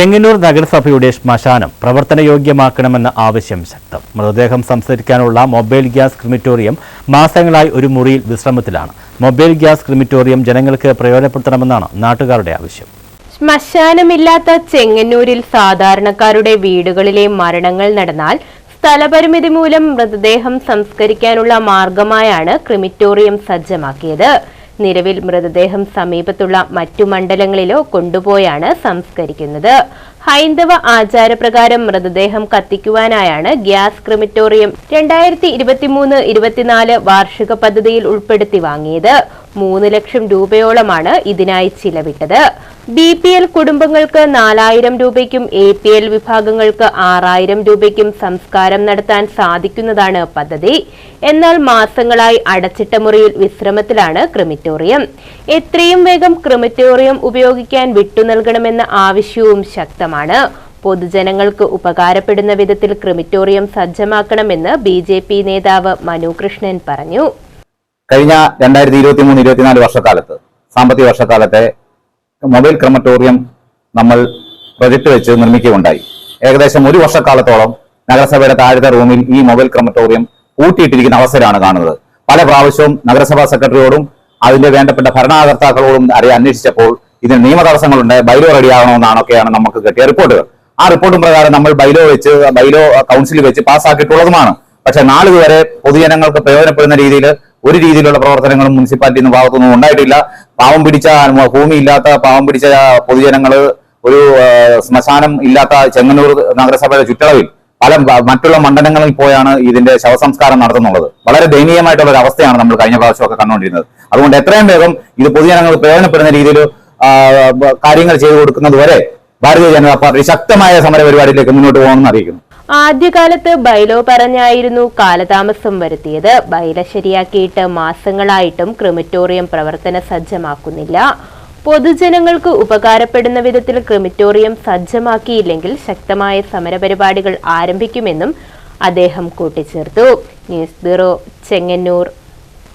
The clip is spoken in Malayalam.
ചെങ്ങന്നൂർ നഗരസഭയുടെ ശ്മശാനം പ്രവർത്തനയോഗ്യമാക്കണമെന്ന ആവശ്യം ശക്തം. മൃതദേഹം സംസ്കരിക്കാനുള്ള മൊബൈൽ ഗ്യാസ് ക്രിമിറ്റോറിയം മാസങ്ങളായി ഒരു മുറിയിൽ വിശ്രമത്തിലാണ്. മൊബൈൽ ഗ്യാസ് ക്രിമിറ്റോറിയം ജനങ്ങൾക്ക് പ്രയോജനപ്പെടുത്തണമെന്നാണ് നാട്ടുകാരുടെ ആവശ്യം. ശ്മശാനമില്ലാത്ത ചെങ്ങന്നൂരിൽ സാധാരണക്കാരുടെ വീടുകളിലെ മരണങ്ങൾ നടന്നാൽ സ്ഥലപരിമിതി മൂലം മൃതദേഹം സംസ്കരിക്കാനുള്ള മാർഗമായാണ് ക്രിമിറ്റോറിയം സജ്ജമാക്കിയത്. നിലവിൽ മൃതദേഹം സമീപത്തുള്ള മറ്റു മണ്ഡലങ്ങളിലോ കൊണ്ടുപോയാണ് സംസ്കരിക്കുന്നത്. ഹൈന്ദവ ആചാരപ്രകാരം മൃതദേഹം കത്തിക്കുവാനായാണ് ഗ്യാസ് ക്രിമിറ്റോറിയം രണ്ടായിരത്തി ഇരുപത്തിമൂന്ന് ഇരുപത്തിനാല് വാർഷിക പദ്ധതിയിൽ ഉൾപ്പെടുത്തി വാങ്ങിയത്. മൂന്ന് ലക്ഷം രൂപയോളമാണ് ഇതിനായി ചിലവിട്ടത്. ബി പി എൽ കുടുംബങ്ങൾക്ക് നാലായിരം രൂപയ്ക്കും എ പി എൽ വിഭാഗങ്ങൾക്ക് ആറായിരം രൂപയ്ക്കും സംസ്കാരം നടത്താൻ സാധിക്കുന്നതാണ് പദ്ധതി. എന്നാൽ മാസങ്ങളായി അടച്ചിട്ട മുറിയിൽ വിശ്രമത്തിലാണ് ക്രിമിറ്റോറിയം. എത്രയും വേഗം ക്രിമിറ്റോറിയം ഉപയോഗിക്കാൻ വിട്ടു നൽകണമെന്ന ആവശ്യവും ശക്തമാണ്. പൊതുജനങ്ങൾക്ക് ഉപകാരപ്പെടുന്ന വിധത്തിൽ ക്രിമിറ്റോറിയം സജ്ജമാക്കണമെന്ന് ബി നേതാവ് മനു കൃഷ്ണൻ പറഞ്ഞു. കഴിഞ്ഞ രണ്ടായിരത്തി ഇരുപത്തി മൂന്ന് ഇരുപത്തിനാല് വർഷക്കാലത്ത് സാമ്പത്തിക വർഷക്കാലത്തെ മൊബൈൽ ക്രമറ്റോറിയം നമ്മൾ പ്രൊജക്ട് വെച്ച് നിർമ്മിക്കുകയുണ്ടായി. ഏകദേശം ഒരു വർഷക്കാലത്തോളം നഗരസഭയുടെ താഴത്തെ റൂമിൽ ഈ മൊബൈൽ ക്രമറ്റോറിയം പൂട്ടിയിട്ടിരിക്കുന്ന അവസരമാണ് കാണുന്നത്. പല പ്രാവശ്യവും നഗരസഭാ സെക്രട്ടറിയോടും അതിന്റെ വേണ്ടപ്പെട്ട ഭരണകർത്താക്കളോടും അറിയാൻ അന്വേഷിച്ചപ്പോൾ ഇതിന് നിയമ തടസ്സങ്ങളുണ്ട് ബൈലോ റെഡിയാകണമെന്നാണൊക്കെയാണ് നമുക്ക് കിട്ടിയ റിപ്പോർട്ടുകൾ ആ റിപ്പോർട്ടും പ്രകാരം നമ്മൾ ബൈലോ വെച്ച് ബൈലോ കൗൺസിൽ വെച്ച് പാസ്സാക്കിയിട്ടുള്ളതുമാണ്. പക്ഷെ നാളിതുവരെ പൊതുജനങ്ങൾക്ക് പ്രയോജനപ്പെടുന്ന രീതിയിൽ ഒരു രീതിയിലുള്ള പ്രവർത്തനങ്ങളും മുനിസിപ്പാലിറ്റിന്ന് ഭാഗത്തുനിന്നും ഉണ്ടായിട്ടില്ല. പാവം പിടിച്ച ഭൂമി ഇല്ലാത്ത പാവം പിടിച്ച പൊതുജനങ്ങൾ ഒരു ശ്മശാനം ഇല്ലാത്ത ചെങ്ങന്നൂർ നഗരസഭയുടെ ചുറ്റളവിൽ പല മറ്റുള്ള മണ്ഡലങ്ങളിൽ പോയാണ് ഇതിന്റെ ശവസംസ്കാരം നടത്തുന്നുള്ളത്. വളരെ ദയനീയമായിട്ടുള്ള ഒരു അവസ്ഥയാണ് നമ്മൾ കഴിഞ്ഞ പ്രാവശ്യമൊക്കെ കണ്ടുകൊണ്ടിരുന്നത്. അതുകൊണ്ട് എത്രയും വേഗം ഇത് പൊതുജനങ്ങൾ പ്രയോജനപ്പെടുന്ന രീതിയിൽ കാര്യങ്ങൾ ചെയ്തു കൊടുക്കുന്നത് വരെ ഭാരതീയ ജനതാ പാർട്ടി ശക്തമായ സമര പരിപാടിയിലേക്ക് മുന്നോട്ട് പോകണമെന്ന് അറിയിക്കുന്നു. ആദ്യകാലത്ത് ബൈലോ പറഞ്ഞായിരുന്നു കാലതാമസം വരുത്തിയത്. ബൈല ശരിയാക്കിയിട്ട് മാസങ്ങളായിട്ടും ക്രിമിറ്റോറിയം പ്രവർത്തന സജ്ജമാക്കുന്നില്ല. പൊതുജനങ്ങൾക്ക് ഉപകാരപ്പെടുന്ന വിധത്തിൽ ക്രിമിറ്റോറിയം സജ്ജമാക്കിയില്ലെങ്കിൽ ശക്തമായ സമരപരിപാടികൾ ആരംഭിക്കുമെന്നും അദ്ദേഹം കൂട്ടിച്ചേർത്തു. News bureau Chengannur.